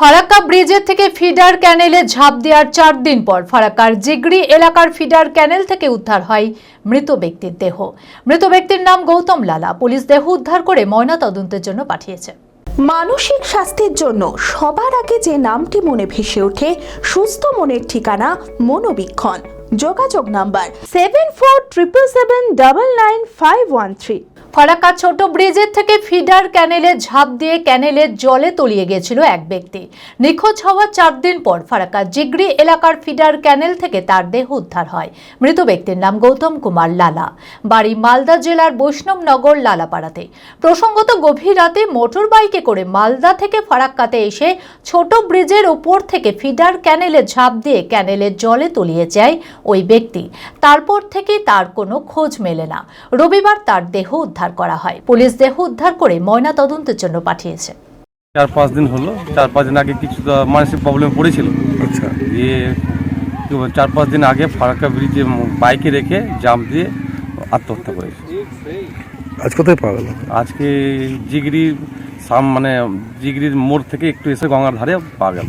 ফারাক্কা ব্রিজের থেকে ফিডার ক্যানেলে ঝাঁপ দেওয়ার চার দিন পর ফারাক্কার জিগড়ি এলাকার ফিডার ক্যানেল থেকে উদ্ধার হয় মৃত ব্যক্তির দেহ। মৃত ব্যক্তির নাম গৌতম লালা। পুলিশ দেহ উদ্ধার করে ময়না তদন্তের জন্য পাঠিয়েছে। মানসিক স্বাস্থ্যের জন্য সবার আগে যে নামটি মনে ভেসে ওঠে, সুস্থ মনের ঠিকানা মনোবীক্ষণ। যোগাযোগ number seven four triple seven double nine five one three Farakka ছোট ব্রিজের থেকে ফিডার ক্যানেলে ঝাঁপ দিয়ে ক্যানেলের জলে তলিয়ে গিয়েছিল এক ব্যক্তি। নিখোঁজ হওয়ার চার দিন পর ফারাক্কা জিগড়ি এলাকার ফিডার ক্যানেল থেকে তার দেহ উদ্ধার হয়। মৃত ব্যক্তির নাম গৌতম কুমার লালা। বাড়ি মালদা জেলার বৈষ্ণবনগর লালাপাড়াতে। প্রসঙ্গত গভীর রাতে মোটর বাইকে করে মালদা থেকে ফারাক্কাতে এসে ছোট ব্রিজের ওপর থেকে ফিডার ক্যানেলে ঝাঁপ দিয়ে ক্যানেলের জলে তলিয়ে যায় ওই ব্যক্তি। তারপর থেকে তার কোনো খোঁজ মেলে না। রবিবার তার দেহ উদ্ধার করা হয়। পুলিশ দেহ উদ্ধার করে ময়না তদন্তের জন্য পাঠিয়েছে। চার পাঁচ দিন হলো। চার পাঁচ দিন আগে কিছু মানসিক প্রবলেম পড়েছিল। আচ্ছা। দিয়ে চার পাঁচ দিন আগে ফারাক্কা ব্রিজে বাইকে রেখে জাম্প দিয়ে আত্মহত্যা করেছে। আজ কোথায় পাওয়া গেল? আজকে জিগড়ির সাম মানে জিগড়ির মোড় থেকে একটু এসে গঙ্গার ধারে পাওয়া গেল।